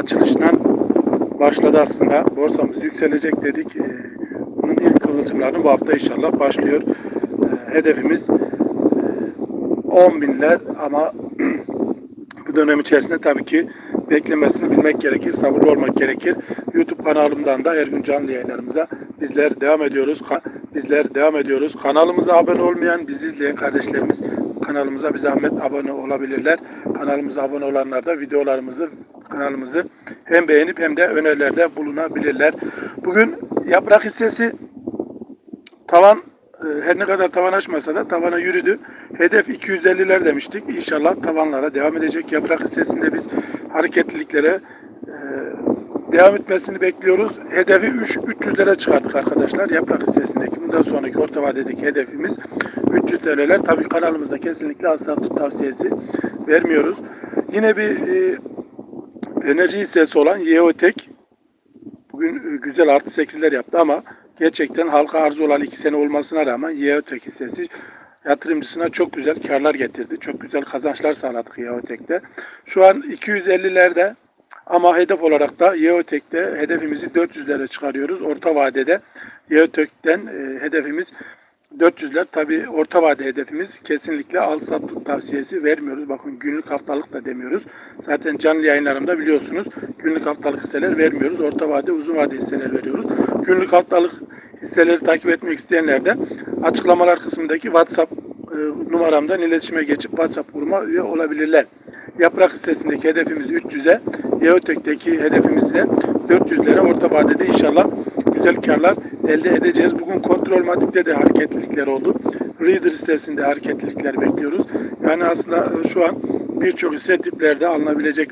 açılışından başladı aslında. Borsamız yükselecek dedik. Ee, Bunun ilk kıvılcımlarını bu hafta inşallah başlıyor. Ee, Hedefimiz e, 10 binler ama bu dönem içerisinde tabii ki beklemesini bilmek gerekir, sabırlı olmak gerekir. YouTube kanalımdan da her gün canlı yayınlarımıza bizler devam ediyoruz. Bizler devam ediyoruz. Kanalımıza abone olmayan, bizi izleyen kardeşlerimiz kanalımıza bir zahmet abone olabilirler. Kanalımıza abone olanlar da videolarımızı, kanalımızı hem beğenip hem de önerilerde bulunabilirler. Bugün yaprak hissesi tavan e, her ne kadar tavan açmasa da tavana yürüdü. Hedef 250'ler demiştik. İnşallah tavanlara devam edecek. Yaprak hissesinde biz hareketliliklere e, devam etmesini bekliyoruz. Hedefi 3 300'lere çıkarttık arkadaşlar. Yaprak hissesindeki bundan sonraki orta vadedeki hedefimiz 300 TL'ler. Tabii kanalımızda kesinlikle al sat tavsiyesi vermiyoruz. Yine bir e, enerji hissesi olan Yeotek bugün e, güzel artı 8'ler yaptı ama gerçekten halka arz olan 2 sene olmasına rağmen Yeotek hissesi yatırımcısına çok güzel karlar getirdi. Çok güzel kazançlar sağladık Yeotek'te. Şu an 250'lerde ama hedef olarak da Yeotek'te hedefimizi 400'lere çıkarıyoruz. Orta vadede Yeotek'ten e, hedefimiz 400'ler. Tabi orta vade hedefimiz kesinlikle al sat tavsiyesi vermiyoruz. Bakın günlük haftalık da demiyoruz. Zaten canlı yayınlarımda biliyorsunuz günlük haftalık hisseler vermiyoruz. Orta vade uzun vade hisseler veriyoruz. Günlük haftalık hisseleri takip etmek isteyenler de açıklamalar kısmındaki WhatsApp e, numaramdan iletişime geçip WhatsApp grubuma üye olabilirler. Yaprak hissesindeki hedefimiz 300'e, Yeotek'teki hedefimiz de 400'lere orta vadede inşallah güzel karlar elde edeceğiz. Bugün kontrol matikte de hareketlilikler oldu. Reader hissesinde hareketlilikler bekliyoruz. Yani aslında e, şu an birçok hisse tiplerde alınabilecek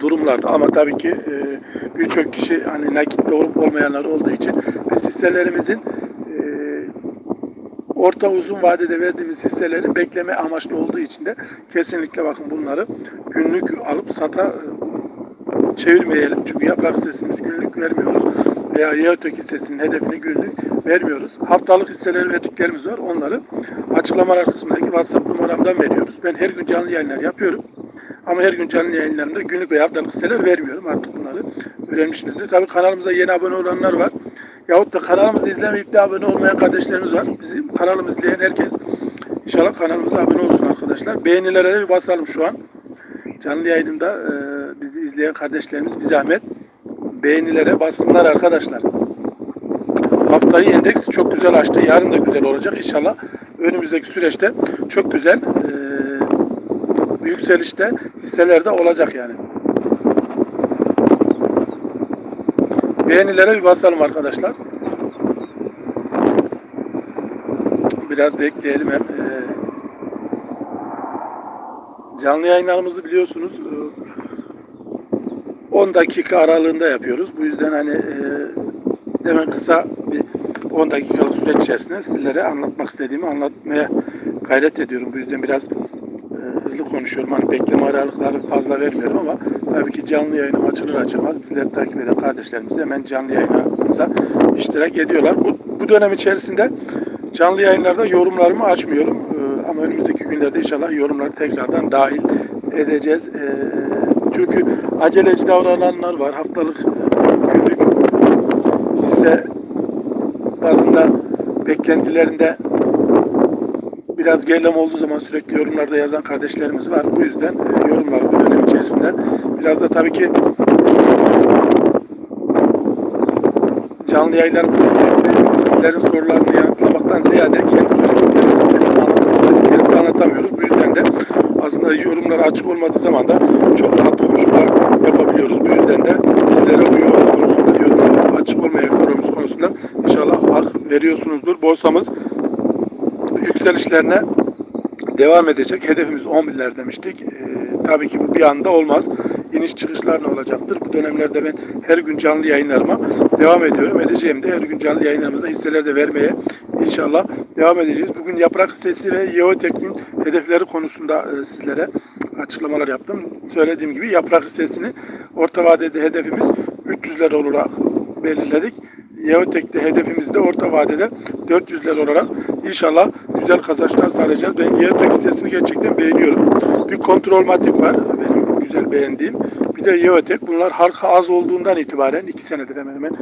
durumlarda ama tabii ki e, birçok kişi hani nakitte olup olmayanlar olduğu için biz hisselerimizin e, orta uzun vadede verdiğimiz hisseleri bekleme amaçlı olduğu için de kesinlikle bakın bunları günlük alıp sata çevirmeyelim. Çünkü yaprak hissesimizi günlük vermiyoruz. Veya Yeotek hissesinin hedefini günlük vermiyoruz. Haftalık hisseleri verdiklerimiz var. Onları açıklamalar kısmındaki WhatsApp numaramdan veriyoruz. Ben her gün canlı yayınlar yapıyorum. Ama her gün canlı yayınlarımda günlük veya haftalık hisseler vermiyorum. Artık bunları öğrenmişsinizdir. Tabii kanalımıza yeni abone olanlar var. Yahut da kanalımızı izlemeyip de abone olmayan kardeşlerimiz var. Bizim kanalımızı izleyen herkes inşallah kanalımıza abone olsun arkadaşlar. Beğenilere de bir basalım şu an. Canlı yayında bizi izleyen kardeşlerimiz bir zahmet beğenilere bassınlar arkadaşlar. Haftayı endeks çok güzel açtı. Yarın da güzel olacak inşallah. Önümüzdeki süreçte çok güzel e, yükselişte hisselerde olacak yani. Beğenilere bir basalım arkadaşlar. Biraz bekleyelim hem. e, canlı yayınlarımızı biliyorsunuz e, 10 dakika aralığında yapıyoruz. Bu yüzden hani e, hemen kısa bir 10 dakikalık süreç içerisinde sizlere anlatmak istediğimi anlatmaya gayret ediyorum. Bu yüzden biraz e, hızlı konuşuyorum. Hani bekleme aralıkları fazla vermiyorum ama tabii ki canlı yayınım açılır açılmaz bizleri takip eden kardeşlerimiz de hemen canlı yayınlarımıza iştirak ediyorlar. Bu, bu dönem içerisinde canlı yayınlarda yorumlarımı açmıyorum. E, ama önümüzdeki günlerde inşallah yorumları tekrardan dahil edeceğiz. E, çünkü aceleci davrananlar var. Haftalık, günlük hisse bazında beklentilerinde biraz gerileme olduğu zaman sürekli yorumlarda yazan kardeşlerimiz var. Bu yüzden yorumlar bu dönem içerisinde biraz da tabii ki canlı sürekli sizlerin sorularını yanıtlamaktan ziyade kendi söylediklerimizi, kendi anlatmak istediklerimizi anlatamıyoruz. Bu yüzden de aslında yorumlar açık olmadığı zaman da çok rahat konuşmalar yapabiliyoruz. Bu yüzden de bizlere bu yorum konusunda, yorumlar açık olmayan yorumumuz konusunda inşallah hak veriyorsunuzdur. Borsamız yükselişlerine devam edecek. Hedefimiz 10 binler demiştik. Ee, tabii ki bu bir anda olmaz. İniş çıkışlar ne olacaktır? Bu dönemlerde ben her gün canlı yayınlarıma devam ediyorum. Edeceğim de her gün canlı yayınlarımızda hisseler de vermeye inşallah devam edeceğiz. Bugün yaprak hissesi ve Yeotek'in hedefleri konusunda e, sizlere açıklamalar yaptım. Söylediğim gibi yaprak hissesini orta vadede hedefimiz 300'ler olarak belirledik. Yeotek'te hedefimiz de orta vadede 400'ler olarak inşallah güzel kazançlar sağlayacağız. Ben Yeotek hissesini gerçekten beğeniyorum. Bir kontrol matik var. Benim güzel beğendiğim. Bir de Yeotek. Bunlar halka az olduğundan itibaren iki senedir hemen hemen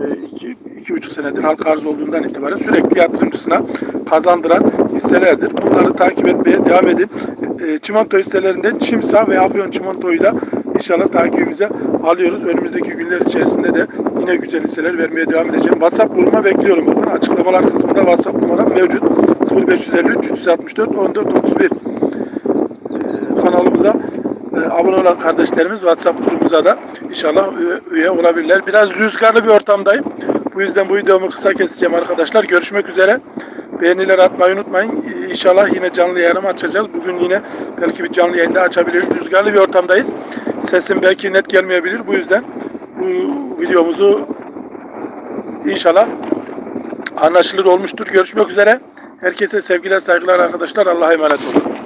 e, iki, iki buçuk senedir halka arz olduğundan itibaren sürekli yatırımcısına kazandıran hisselerdir. Bunları takip etmeye devam edin. E, çimento hisselerinden Çimsa ve Afyon Çimento'yu da inşallah takibimize alıyoruz. Önümüzdeki günler içerisinde de yine güzel hisseler vermeye devam edeceğim. WhatsApp grubuma bekliyorum. Bakın açıklamalar kısmında WhatsApp numaram mevcut. 0553 364 14 31 kanalımıza e, abone olan kardeşlerimiz WhatsApp grubumuza da inşallah üye olabilirler. Biraz rüzgarlı bir ortamdayım. Bu yüzden bu videomu kısa keseceğim arkadaşlar. Görüşmek üzere. Beğeniler atmayı unutmayın. İnşallah yine canlı yayınımı açacağız. Bugün yine belki bir canlı yayında açabiliriz. Rüzgarlı bir ortamdayız. Sesim belki net gelmeyebilir. Bu yüzden bu videomuzu inşallah anlaşılır olmuştur. Görüşmek üzere. Herkese sevgiler, saygılar arkadaşlar. Allah'a emanet olun.